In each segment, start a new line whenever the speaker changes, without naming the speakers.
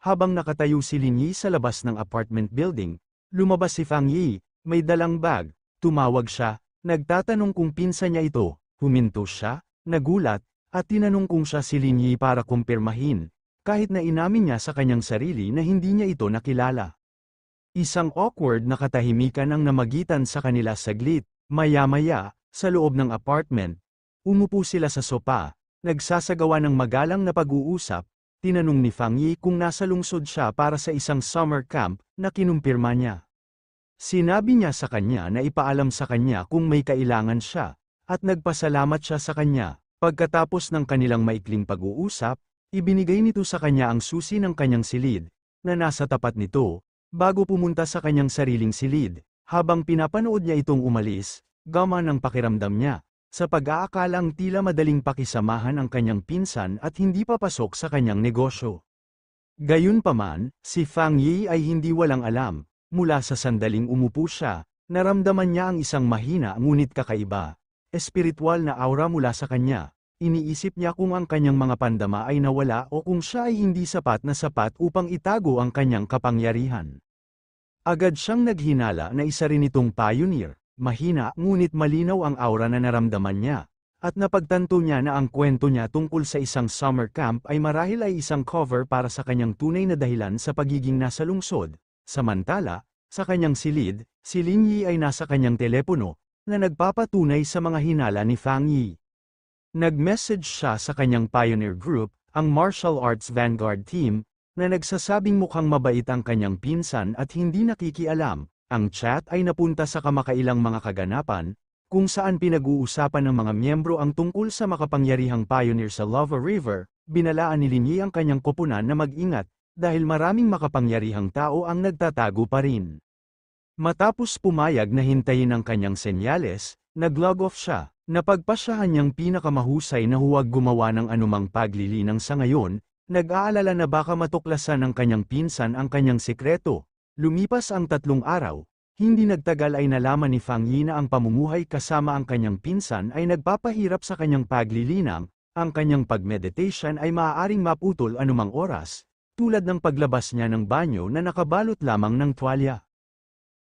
habang nakatayo si Lin Yi sa labas ng apartment building, lumabas si Fang Yi, may dalang bag, tumawag siya, nagtatanong kung pinsa niya ito, huminto siya, nagulat, at tinanong kung siya si Lin Yi para kumpirmahin, kahit na inamin niya sa kanyang sarili na hindi niya ito nakilala. Isang awkward na katahimikan ang namagitan sa kanila saglit, maya-maya, sa loob ng apartment. Umupo sila sa sopa, nagsasagawa ng magalang na pag-uusap, tinanong ni Fang Yi kung nasa lungsod siya para sa isang summer camp na kinumpirma niya. Sinabi niya sa kanya na ipaalam sa kanya kung may kailangan siya, at nagpasalamat siya sa kanya. Pagkatapos ng kanilang maikling pag-uusap, ibinigay nito sa kanya ang susi ng kanyang silid, na nasa tapat nito, bago pumunta sa kanyang sariling silid. Habang pinapanood niya itong umalis, gama ng pakiramdam niya, sa pag-aakalang tila madaling pakisamahan ang kanyang pinsan at hindi papasok sa kanyang negosyo. Gayunpaman, si Fang Yi ay hindi walang alam, mula sa sandaling umupo siya, naramdaman niya ang isang mahina ngunit kakaiba, espiritual na aura mula sa kanya. Iniisip niya kung ang kanyang mga pandama ay nawala o kung siya ay hindi sapat na sapat upang itago ang kanyang kapangyarihan. Agad siyang naghinala na isa rin itong pioneer, mahina ngunit malinaw ang aura na naramdaman niya, at napagtanto niya na ang kwento niya tungkol sa isang summer camp ay marahil ay isang cover para sa kanyang tunay na dahilan sa pagiging nasa lungsod. Samantala, sa kanyang silid, si Lin Yi ay nasa kanyang telepono, na nagpapatunay sa mga hinala ni Fang Yi. Nag-message siya sa kanyang pioneer group, ang Martial Arts Vanguard Team, na nagsasabing mukhang mabait ang kanyang pinsan at hindi nakikialam. Ang chat ay napunta sa kamakailang mga kaganapan, kung saan pinag-uusapan ng mga miyembro ang tungkol sa makapangyarihang pioneer sa Lava River, binalaan ni Linyi ang kanyang koponan na mag-ingat, dahil maraming makapangyarihang tao ang nagtatago pa rin. Matapos pumayag na hintayin ang kanyang senyales, nag-log off siya, napagpasyahan niyang pinakamahusay na huwag gumawa ng anumang paglilinang sa ngayon, nag-aalala na baka matuklasan ng kanyang pinsan ang kanyang sekreto. Lumipas ang tatlong araw, hindi nagtagal ay nalaman ni Fang Yi na ang pamumuhay kasama ang kanyang pinsan ay nagpapahirap sa kanyang paglilinang, ang kanyang pagmeditation ay maaaring maputol anumang oras, tulad ng paglabas niya ng banyo na nakabalot lamang ng tuwalya.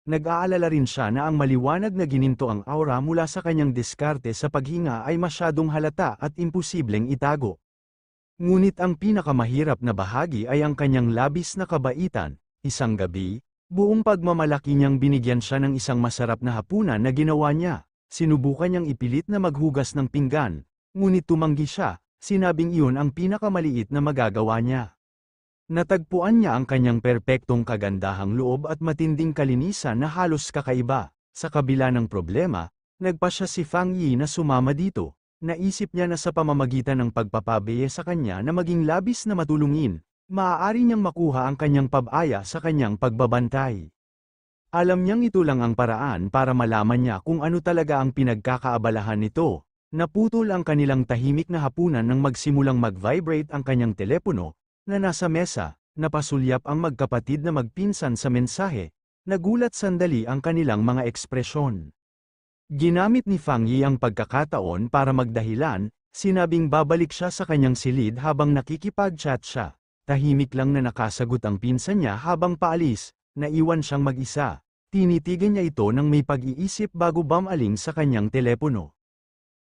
Nag-aalala rin siya na ang maliwanag na gininto ang aura mula sa kanyang diskarte sa paghinga ay masyadong halata at imposibleng itago. Ngunit ang pinakamahirap na bahagi ay ang kanyang labis na kabaitan, isang gabi, buong pagmamalaki niyang binigyan siya ng isang masarap na hapunan na ginawa niya, sinubukan niyang ipilit na maghugas ng pinggan, ngunit tumanggi siya, sinabing iyon ang pinakamaliit na magagawa niya. Natagpuan niya ang kanyang perpektong kagandahang loob at matinding kalinisan na halos kakaiba. Sa kabila ng problema, nagpa siya si Fang Yi na sumama dito. Naisip niya na sa pamamagitan ng pagpapabeye sa kanya na maging labis na matulungin, maaari niyang makuha ang kanyang pabaya sa kanyang pagbabantay. Alam niyang ito lang ang paraan para malaman niya kung ano talaga ang pinagkakaabalahan nito. Naputol ang kanilang tahimik na hapunan nang magsimulang mag-vibrate ang kanyang telepono, na nasa mesa, napasulyap ang magkapatid na magpinsan sa mensahe, nagulat sandali ang kanilang mga ekspresyon. Ginamit ni Fang Yi ang pagkakataon para magdahilan, sinabing babalik siya sa kanyang silid habang nakikipag-chat siya. Tahimik lang na nakasagot ang pinsan niya habang paalis, naiwan siyang mag-isa. Tinitigan niya ito ng may pag-iisip bago bumaling sa kanyang telepono.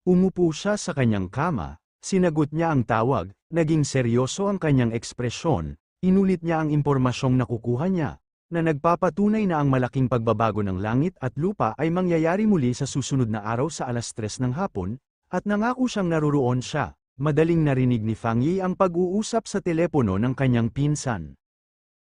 Umupo siya sa kanyang kama, Sinagot niya ang tawag, naging seryoso ang kanyang ekspresyon, inulit niya ang impormasyong nakukuha niya, na nagpapatunay na ang malaking pagbabago ng langit at lupa ay mangyayari muli sa susunod na araw sa alas 3 ng hapon, at nangako siyang naruroon siya. Madaling narinig ni Fang Yi ang pag-uusap sa telepono ng kanyang pinsan.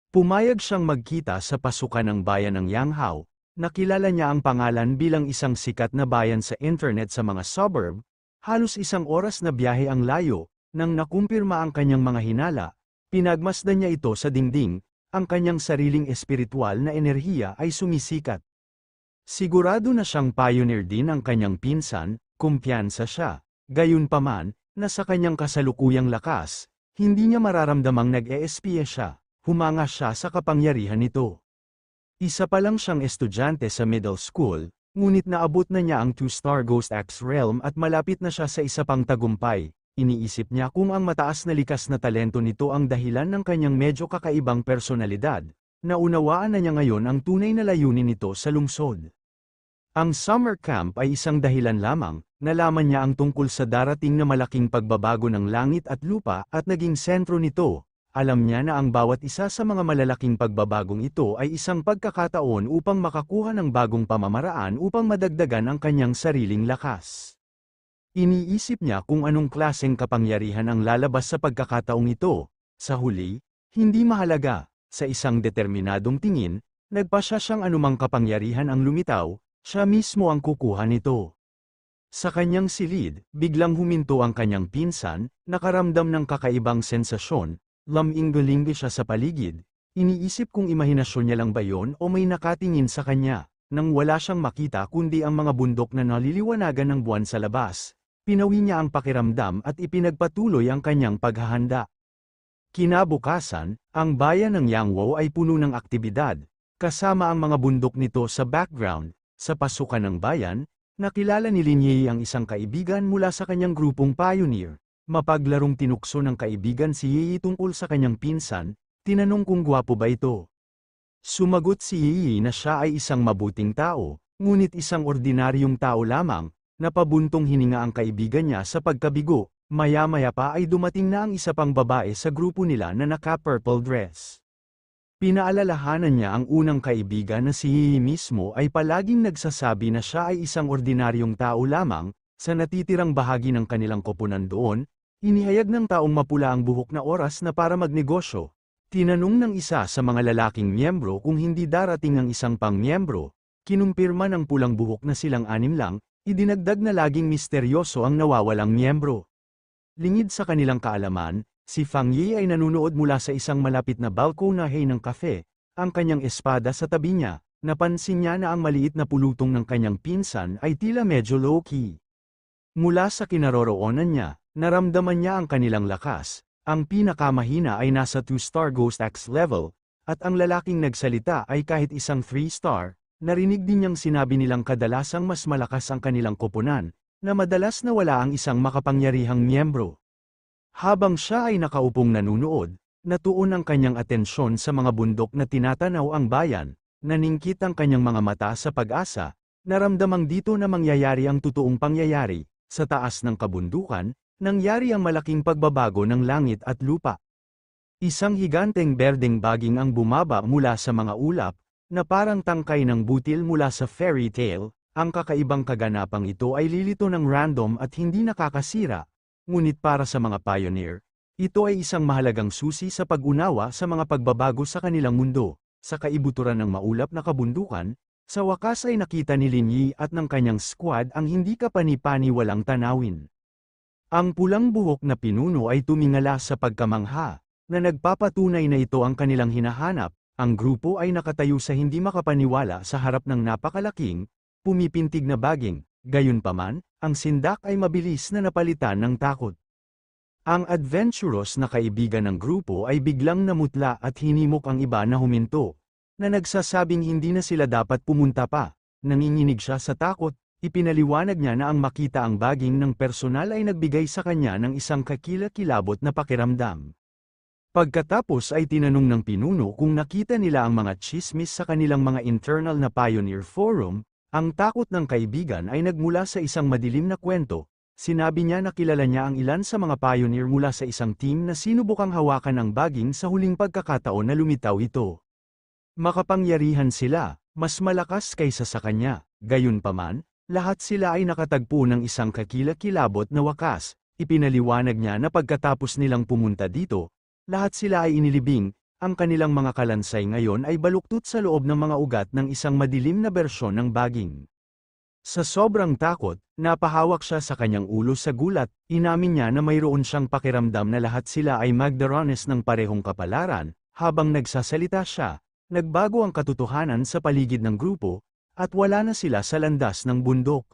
Pumayag siyang magkita sa pasukan ng bayan ng Yanghao, nakilala niya ang pangalan bilang isang sikat na bayan sa internet sa mga suburb, Halos isang oras na biyahe ang layo, nang nakumpirma ang kanyang mga hinala, pinagmasdan niya ito sa dingding, ang kanyang sariling espiritual na enerhiya ay sumisikat. Sigurado na siyang pioneer din ang kanyang pinsan, kumpiyansa siya, gayunpaman, na sa kanyang kasalukuyang lakas, hindi niya mararamdamang nag-eespya siya, humanga siya sa kapangyarihan nito. Isa pa lang siyang estudyante sa middle school, Ngunit naabot na niya ang 2-star Ghost X Realm at malapit na siya sa isa pang tagumpay, iniisip niya kung ang mataas na likas na talento nito ang dahilan ng kanyang medyo kakaibang personalidad, naunawaan na niya ngayon ang tunay na layunin nito sa lungsod. Ang summer camp ay isang dahilan lamang, nalaman niya ang tungkol sa darating na malaking pagbabago ng langit at lupa at naging sentro nito, alam niya na ang bawat isa sa mga malalaking pagbabagong ito ay isang pagkakataon upang makakuha ng bagong pamamaraan upang madagdagan ang kanyang sariling lakas. Iniisip niya kung anong klaseng kapangyarihan ang lalabas sa pagkakataong ito. Sa huli, hindi mahalaga, sa isang determinadong tingin, nagpasya siyang anumang kapangyarihan ang lumitaw, siya mismo ang kukuha nito. Sa kanyang silid, biglang huminto ang kanyang pinsan, nakaramdam ng kakaibang sensasyon, Laming-galing siya sa paligid, iniisip kung imahinasyon niya lang ba yon o may nakatingin sa kanya, nang wala siyang makita kundi ang mga bundok na naliliwanagan ng buwan sa labas, pinawi niya ang pakiramdam at ipinagpatuloy ang kanyang paghahanda. Kinabukasan, ang bayan ng Yangwo ay puno ng aktibidad, kasama ang mga bundok nito sa background, sa pasukan ng bayan, nakilala ni Linyi ang isang kaibigan mula sa kanyang grupong pioneer, Mapaglarong tinukso ng kaibigan si Yi tungkol sa kanyang pinsan, tinanong kung gwapo ba ito. Sumagot si Yi na siya ay isang mabuting tao, ngunit isang ordinaryong tao lamang, napabuntong hininga ang kaibigan niya sa pagkabigo, maya-maya pa ay dumating na ang isa pang babae sa grupo nila na naka-purple dress. Pinaalalahanan niya ang unang kaibigan na si mismo ay palaging nagsasabi na siya ay isang ordinaryong tao lamang, sa natitirang bahagi ng kanilang koponan doon, inihayag ng taong mapula ang buhok na oras na para magnegosyo. Tinanong ng isa sa mga lalaking miyembro kung hindi darating ang isang pang miyembro. Kinumpirma ng pulang buhok na silang anim lang, idinagdag na laging misteryoso ang nawawalang miyembro. Lingid sa kanilang kaalaman, si Fang Yi ay nanunood mula sa isang malapit na balkonahe ng kafe, ang kanyang espada sa tabi niya, napansin niya na ang maliit na pulutong ng kanyang pinsan ay tila medyo low-key. Mula sa kinaroroonan niya, naramdaman niya ang kanilang lakas, ang pinakamahina ay nasa 2-star Ghost X level, at ang lalaking nagsalita ay kahit isang 3-star, narinig din niyang sinabi nilang kadalasang mas malakas ang kanilang koponan, na madalas na wala ang isang makapangyarihang miyembro. Habang siya ay nakaupong nanunood, natuon ang kanyang atensyon sa mga bundok na tinatanaw ang bayan, naningkit ang kanyang mga mata sa pag-asa, naramdamang dito na mangyayari ang totoong pangyayari, sa taas ng kabundukan, nangyari ang malaking pagbabago ng langit at lupa. Isang higanteng berdeng baging ang bumaba mula sa mga ulap, na parang tangkay ng butil mula sa fairy tale, ang kakaibang kaganapang ito ay lilito ng random at hindi nakakasira, ngunit para sa mga pioneer, ito ay isang mahalagang susi sa pag-unawa sa mga pagbabago sa kanilang mundo, sa kaibuturan ng maulap na kabundukan, sa wakas ay nakita ni Lin Yi at ng kanyang squad ang hindi kapani-pani walang tanawin. Ang pulang buhok na pinuno ay tumingala sa pagkamangha, na nagpapatunay na ito ang kanilang hinahanap, ang grupo ay nakatayo sa hindi makapaniwala sa harap ng napakalaking, pumipintig na baging, gayunpaman, ang sindak ay mabilis na napalitan ng takot. Ang adventurous na kaibigan ng grupo ay biglang namutla at hinimok ang iba na huminto, na nagsasabing hindi na sila dapat pumunta pa. Nanginginig siya sa takot, ipinaliwanag niya na ang makita ang baging ng personal ay nagbigay sa kanya ng isang kakila-kilabot na pakiramdam. Pagkatapos ay tinanong ng pinuno kung nakita nila ang mga chismis sa kanilang mga internal na Pioneer Forum, ang takot ng kaibigan ay nagmula sa isang madilim na kwento, sinabi niya na kilala niya ang ilan sa mga pioneer mula sa isang team na sinubukang hawakan ang baging sa huling pagkakataon na lumitaw ito. Makapangyarihan sila, mas malakas kaysa sa kanya, gayunpaman, lahat sila ay nakatagpo ng isang kakilakilabot na wakas, ipinaliwanag niya na pagkatapos nilang pumunta dito, lahat sila ay inilibing, ang kanilang mga kalansay ngayon ay baluktot sa loob ng mga ugat ng isang madilim na bersyon ng baging. Sa sobrang takot, napahawak siya sa kanyang ulo sa gulat, inamin niya na mayroon siyang pakiramdam na lahat sila ay magdarones ng parehong kapalaran, habang nagsasalita siya, Nagbago ang katotohanan sa paligid ng grupo, at wala na sila sa landas ng bundok.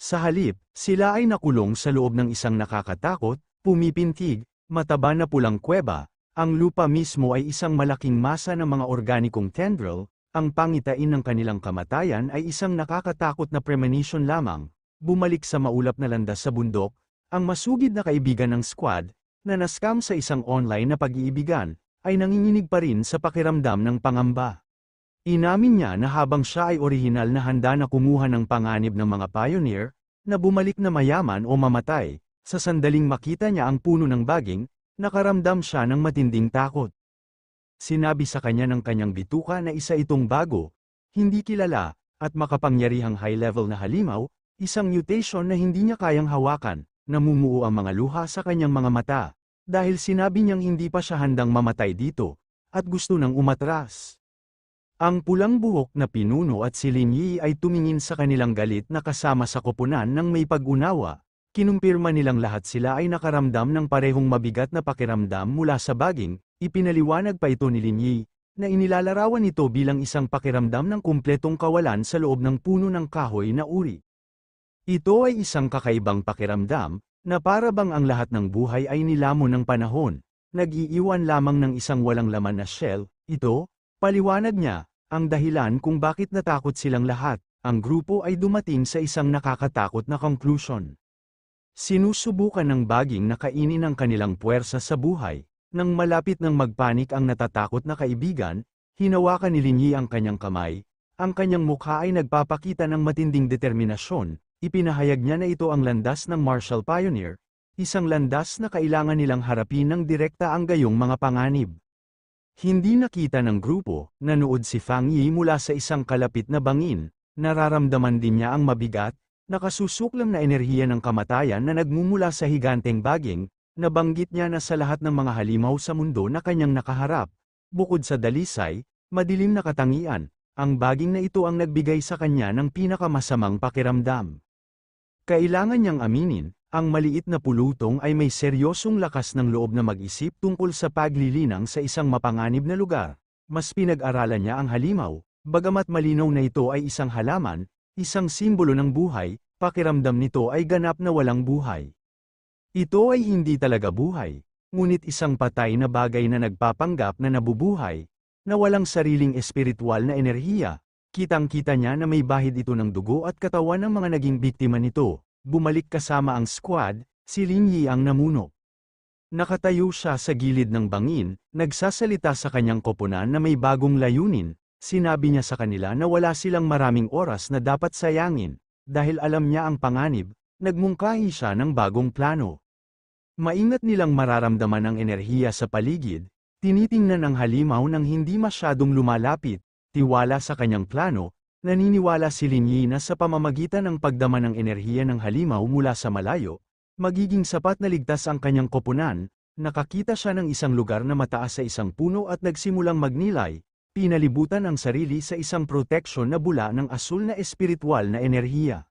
Sa halip, sila ay nakulong sa loob ng isang nakakatakot, pumipintig, mataba na pulang kuweba, ang lupa mismo ay isang malaking masa ng mga organikong tendril, ang pangitain ng kanilang kamatayan ay isang nakakatakot na premonition lamang, bumalik sa maulap na landas sa bundok, ang masugid na kaibigan ng squad, na naskam sa isang online na pag-iibigan, ay nanginginig pa rin sa pakiramdam ng pangamba. Inamin niya na habang siya ay orihinal na handa na kumuha ng panganib ng mga pioneer, na bumalik na mayaman o mamatay, sa sandaling makita niya ang puno ng baging, nakaramdam siya ng matinding takot. Sinabi sa kanya ng kanyang bituka na isa itong bago, hindi kilala, at makapangyarihang high-level na halimaw, isang mutation na hindi niya kayang hawakan, namumuo ang mga luha sa kanyang mga mata, dahil sinabi niyang hindi pa siya handang mamatay dito, at gusto nang umatras. Ang pulang buhok na pinuno at si Lin Yi ay tumingin sa kanilang galit na kasama sa koponan ng may pag-unawa, kinumpirma nilang lahat sila ay nakaramdam ng parehong mabigat na pakiramdam mula sa baging, ipinaliwanag pa ito ni Lin Yi, na inilalarawan ito bilang isang pakiramdam ng kumpletong kawalan sa loob ng puno ng kahoy na uri. Ito ay isang kakaibang pakiramdam, na para bang ang lahat ng buhay ay nilamon ng panahon, nag-iiwan lamang ng isang walang laman na shell, ito, paliwanag niya, ang dahilan kung bakit natakot silang lahat, ang grupo ay dumating sa isang nakakatakot na conclusion. Sinusubukan ng baging na kainin ang kanilang puwersa sa buhay, nang malapit ng magpanik ang natatakot na kaibigan, hinawakan ni Linyi ang kanyang kamay, ang kanyang mukha ay nagpapakita ng matinding determinasyon, ipinahayag niya na ito ang landas ng Martial Pioneer, isang landas na kailangan nilang harapin ng direkta ang gayong mga panganib. Hindi nakita ng grupo, nanood si Fang Yi mula sa isang kalapit na bangin, nararamdaman din niya ang mabigat, nakasusuklam na enerhiya ng kamatayan na nagmumula sa higanteng baging, Nabanggit niya na sa lahat ng mga halimaw sa mundo na kanyang nakaharap, bukod sa dalisay, madilim na katangian, ang baging na ito ang nagbigay sa kanya ng pinakamasamang pakiramdam. Kailangan niyang aminin, ang maliit na pulutong ay may seryosong lakas ng loob na mag-isip tungkol sa paglilinang sa isang mapanganib na lugar. Mas pinag-aralan niya ang halimaw, bagamat malinaw na ito ay isang halaman, isang simbolo ng buhay, pakiramdam nito ay ganap na walang buhay. Ito ay hindi talaga buhay, ngunit isang patay na bagay na nagpapanggap na nabubuhay, na walang sariling espiritual na enerhiya. Kitang-kita niya na may bahid ito ng dugo at katawan ng mga naging biktima nito. Bumalik kasama ang squad, si Lin Yi ang namuno. Nakatayo siya sa gilid ng bangin, nagsasalita sa kanyang koponan na may bagong layunin, sinabi niya sa kanila na wala silang maraming oras na dapat sayangin, dahil alam niya ang panganib, nagmungkahi siya ng bagong plano. Maingat nilang mararamdaman ang enerhiya sa paligid, tinitingnan ang halimaw ng hindi masyadong lumalapit, tiwala sa kanyang plano, naniniwala si Linyi na sa pamamagitan ng pagdama ng enerhiya ng halimaw mula sa malayo, magiging sapat na ligtas ang kanyang koponan, nakakita siya ng isang lugar na mataas sa isang puno at nagsimulang magnilay, pinalibutan ang sarili sa isang proteksyon na bula ng asul na espiritual na enerhiya.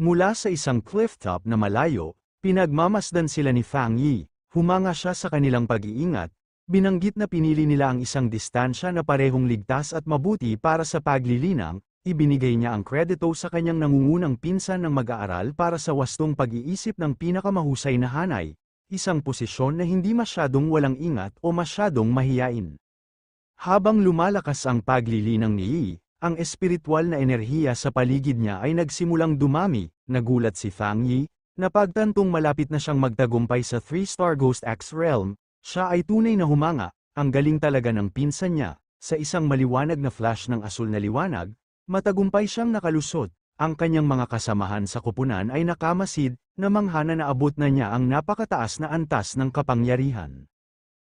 Mula sa isang cliff top na malayo, Pinagmamasdan sila ni Fang Yi, humanga siya sa kanilang pag-iingat, binanggit na pinili nila ang isang distansya na parehong ligtas at mabuti para sa paglilinang, ibinigay niya ang kredito sa kanyang nangungunang pinsan ng mag-aaral para sa wastong pag-iisip ng pinakamahusay na hanay, isang posisyon na hindi masyadong walang ingat o masyadong mahiyain. Habang lumalakas ang paglilinang ni Yi, ang espiritual na enerhiya sa paligid niya ay nagsimulang dumami, nagulat si Fang Yi, Napagtantong malapit na siyang magtagumpay sa 3-star Ghost X Realm, siya ay tunay na humanga, ang galing talaga ng pinsan niya, sa isang maliwanag na flash ng asul na liwanag, matagumpay siyang nakalusot, ang kanyang mga kasamahan sa kupunan ay nakamasid, na manghana na abot na niya ang napakataas na antas ng kapangyarihan.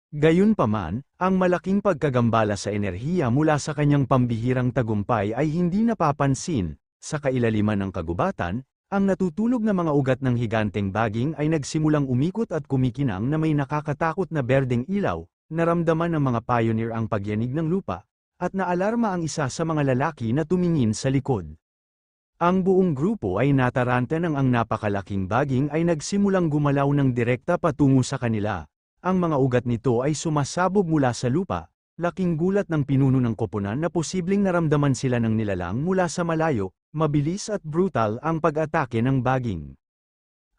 Gayunpaman, ang malaking pagkagambala sa enerhiya mula sa kanyang pambihirang tagumpay ay hindi napapansin, sa kailaliman ng kagubatan, ang natutulog na mga ugat ng higanteng baging ay nagsimulang umikot at kumikinang na may nakakatakot na berdeng ilaw, naramdaman ng mga pioneer ang pagyanig ng lupa, at naalarma ang isa sa mga lalaki na tumingin sa likod. Ang buong grupo ay nataranta ng ang napakalaking baging ay nagsimulang gumalaw ng direkta patungo sa kanila. Ang mga ugat nito ay sumasabog mula sa lupa, laking gulat ng pinuno ng koponan na posibleng naramdaman sila ng nilalang mula sa malayo, Mabilis at brutal ang pag-atake ng baging.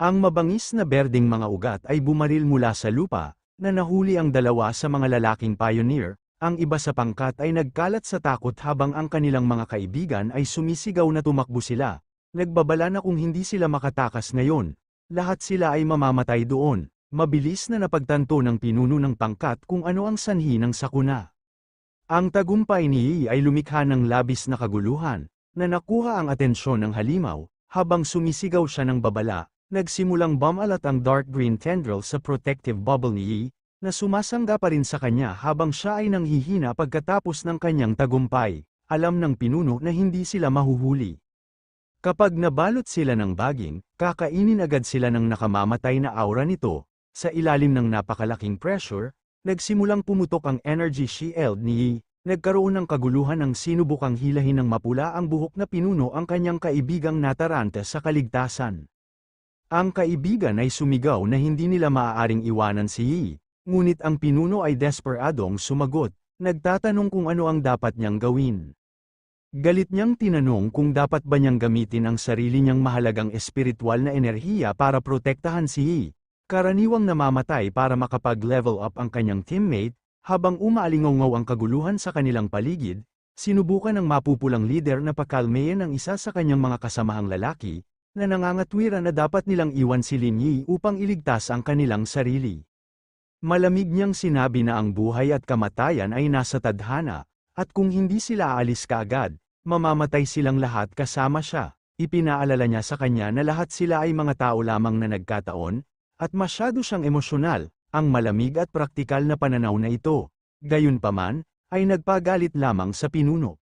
Ang mabangis na berdeng mga ugat ay bumaril mula sa lupa, na nahuli ang dalawa sa mga lalaking pioneer, ang iba sa pangkat ay nagkalat sa takot habang ang kanilang mga kaibigan ay sumisigaw na tumakbo sila, nagbabala na kung hindi sila makatakas ngayon, lahat sila ay mamamatay doon. Mabilis na napagtanto ng pinuno ng pangkat kung ano ang sanhi ng sakuna. Ang tagumpay ni Yi ay lumikha ng labis na kaguluhan, na nakuha ang atensyon ng halimaw, habang sumisigaw siya ng babala, nagsimulang bumalat ang dark green tendril sa protective bubble ni Yi, na sumasangga pa rin sa kanya habang siya ay nanghihina pagkatapos ng kanyang tagumpay. Alam ng pinuno na hindi sila mahuhuli. Kapag nabalot sila ng baging, kakainin agad sila ng nakamamatay na aura nito, sa ilalim ng napakalaking pressure, nagsimulang pumutok ang energy shield ni Yi, nagkaroon ng kaguluhan ng sinubukang hilahin ng mapula ang buhok na pinuno ang kanyang kaibigang natarante sa kaligtasan. Ang kaibigan ay sumigaw na hindi nila maaaring iwanan si Yi, ngunit ang pinuno ay desperadong sumagot, nagtatanong kung ano ang dapat niyang gawin. Galit niyang tinanong kung dapat ba niyang gamitin ang sarili niyang mahalagang espiritual na enerhiya para protektahan si Yi, Karaniwang namamatay para makapag-level up ang kanyang teammate, habang umaalingaw ang kaguluhan sa kanilang paligid, sinubukan ng mapupulang leader na pakalmeyan ang isa sa kanyang mga kasamahang lalaki, na nangangatwiran na dapat nilang iwan si Lin Yi upang iligtas ang kanilang sarili. Malamig niyang sinabi na ang buhay at kamatayan ay nasa tadhana, at kung hindi sila aalis kaagad, mamamatay silang lahat kasama siya. Ipinaalala niya sa kanya na lahat sila ay mga tao lamang na nagkataon, at masyado siyang emosyonal, ang malamig at praktikal na pananaw na ito. Gayunpaman, ay nagpagalit lamang sa pinuno.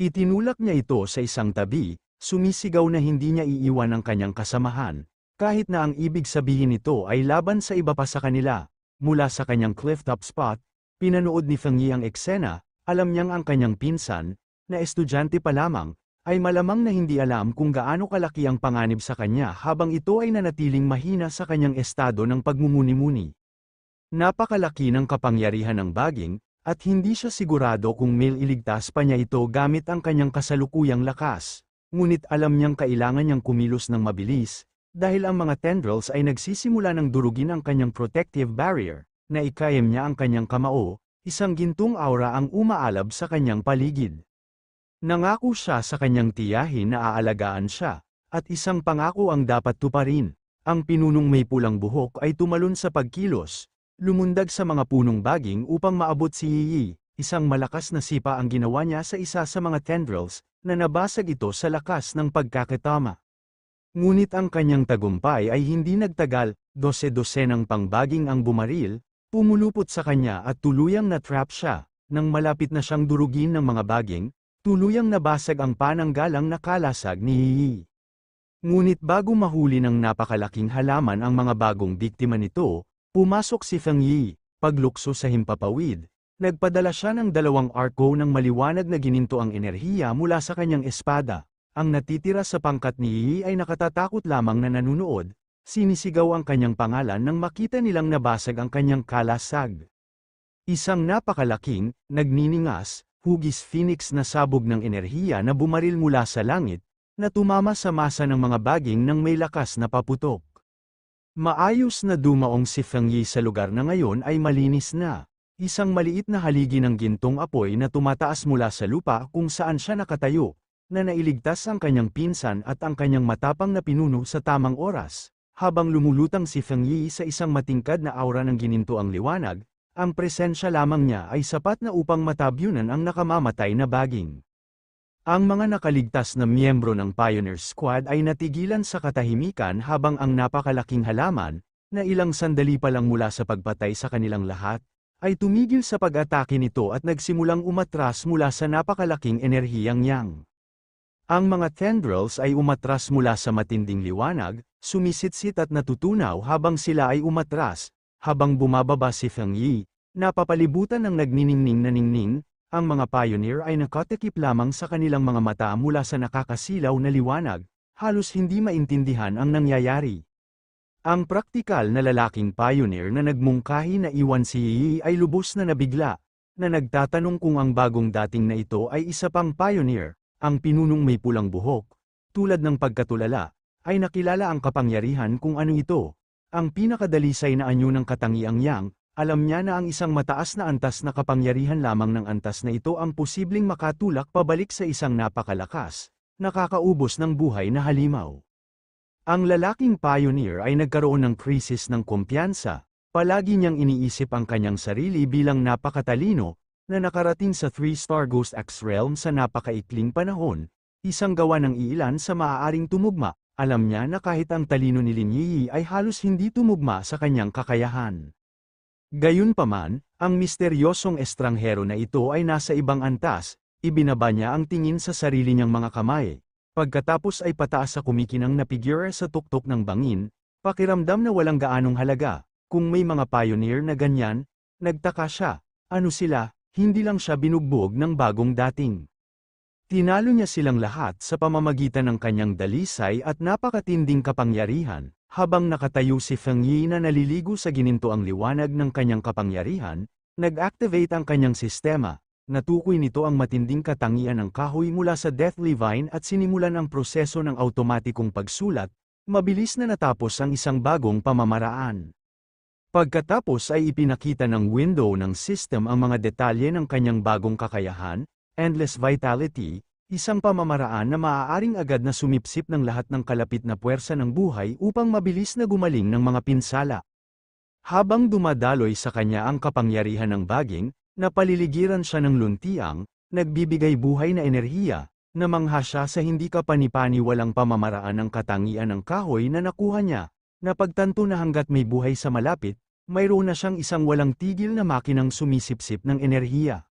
Itinulak niya ito sa isang tabi, sumisigaw na hindi niya iiwan ang kanyang kasamahan, kahit na ang ibig sabihin nito ay laban sa iba pa sa kanila. Mula sa kanyang clifftop spot, pinanood ni Feng Yi ang eksena, alam niyang ang kanyang pinsan, na estudyante pa lamang, ay malamang na hindi alam kung gaano kalaki ang panganib sa kanya habang ito ay nanatiling mahina sa kanyang estado ng pagmumuni-muni. Napakalaki ng kapangyarihan ng baging, at hindi siya sigurado kung maililigtas pa niya ito gamit ang kanyang kasalukuyang lakas, ngunit alam niyang kailangan niyang kumilos ng mabilis, dahil ang mga tendrils ay nagsisimula ng durugin ang kanyang protective barrier, na ikayem niya ang kanyang kamao, isang gintong aura ang umaalab sa kanyang paligid. Nangako siya sa kanyang tiyahin na aalagaan siya, at isang pangako ang dapat tuparin. Ang pinunong may pulang buhok ay tumalon sa pagkilos, lumundag sa mga punong baging upang maabot si Yiyi, isang malakas na sipa ang ginawa niya sa isa sa mga tendrils, na nabasag ito sa lakas ng pagkakatama. Ngunit ang kanyang tagumpay ay hindi nagtagal, dose-dose ng pangbaging ang bumaril, pumulupot sa kanya at tuluyang na-trap siya, nang malapit na siyang durugin ng mga baging, Tuluyang nabasag ang pananggalang nakalasag ni Hihi. Ngunit bago mahuli ng napakalaking halaman ang mga bagong biktima nito, pumasok si Feng Yi, paglukso sa himpapawid. Nagpadala siya ng dalawang arco ng maliwanag na gininto ang enerhiya mula sa kanyang espada. Ang natitira sa pangkat ni Yi ay nakatatakot lamang na nanunood, sinisigaw ang kanyang pangalan nang makita nilang nabasag ang kanyang kalasag. Isang napakalaking, nagniningas, hugis phoenix na sabog ng enerhiya na bumaril mula sa langit, na tumama sa masa ng mga baging ng may lakas na paputok. Maayos na dumaong si Feng Yi sa lugar na ngayon ay malinis na. Isang maliit na haligi ng gintong apoy na tumataas mula sa lupa kung saan siya nakatayo, na nailigtas ang kanyang pinsan at ang kanyang matapang na pinuno sa tamang oras. Habang lumulutang si Feng Yi sa isang matingkad na aura ng gininto ang liwanag, ang presensya lamang niya ay sapat na upang matabyunan ang nakamamatay na baging. Ang mga nakaligtas na miyembro ng Pioneer Squad ay natigilan sa katahimikan habang ang napakalaking halaman, na ilang sandali pa lang mula sa pagpatay sa kanilang lahat, ay tumigil sa pag-atake nito at nagsimulang umatras mula sa napakalaking enerhiyang yang. Ang mga tendrils ay umatras mula sa matinding liwanag, sumisitsit at natutunaw habang sila ay umatras, habang bumababa si Feng Yi, napapalibutan ng nagniningning na ningning, ang mga pioneer ay nakatakip lamang sa kanilang mga mata mula sa nakakasilaw na liwanag, halos hindi maintindihan ang nangyayari. Ang praktikal na lalaking pioneer na nagmungkahi na iwan si Yi ay lubos na nabigla, na nagtatanong kung ang bagong dating na ito ay isa pang pioneer, ang pinunong may pulang buhok, tulad ng pagkatulala, ay nakilala ang kapangyarihan kung ano ito, ang pinakadalisay na anyo ng katangiang yang, alam niya na ang isang mataas na antas na kapangyarihan lamang ng antas na ito ang posibleng makatulak pabalik sa isang napakalakas, nakakaubos ng buhay na halimaw. Ang lalaking pioneer ay nagkaroon ng krisis ng kumpiyansa, palagi niyang iniisip ang kanyang sarili bilang napakatalino, na nakarating sa 3-star Ghost X realm sa napakaikling panahon, isang gawa ng iilan sa maaaring tumugma, alam niya na kahit ang talino ni Lin Yi ay halos hindi tumugma sa kanyang kakayahan. Gayunpaman, ang misteryosong estranghero na ito ay nasa ibang antas, ibinaba niya ang tingin sa sarili niyang mga kamay. Pagkatapos ay pataas sa kumikinang na figure sa tuktok ng bangin, pakiramdam na walang gaanong halaga, kung may mga pioneer na ganyan, nagtaka siya, ano sila, hindi lang siya binugbog ng bagong dating. Tinalo niya silang lahat sa pamamagitan ng kanyang dalisay at napakatinding kapangyarihan, habang nakatayo si Feng Yi na naliligo sa gininto ang liwanag ng kanyang kapangyarihan, nag-activate ang kanyang sistema, natukoy nito ang matinding katangian ng kahoy mula sa Deathly Vine at sinimulan ang proseso ng automatikong pagsulat, mabilis na natapos ang isang bagong pamamaraan. Pagkatapos ay ipinakita ng window ng system ang mga detalye ng kanyang bagong kakayahan, Endless Vitality, isang pamamaraan na maaaring agad na sumipsip ng lahat ng kalapit na puwersa ng buhay upang mabilis na gumaling ng mga pinsala. Habang dumadaloy sa kanya ang kapangyarihan ng baging, napaliligiran siya ng luntiang, nagbibigay buhay na enerhiya, namangha siya sa hindi kapanipaniwalang pamamaraan ng katangian ng kahoy na nakuha niya, napagtanto na hanggat may buhay sa malapit, mayroon na siyang isang walang tigil na makinang sumisipsip ng enerhiya.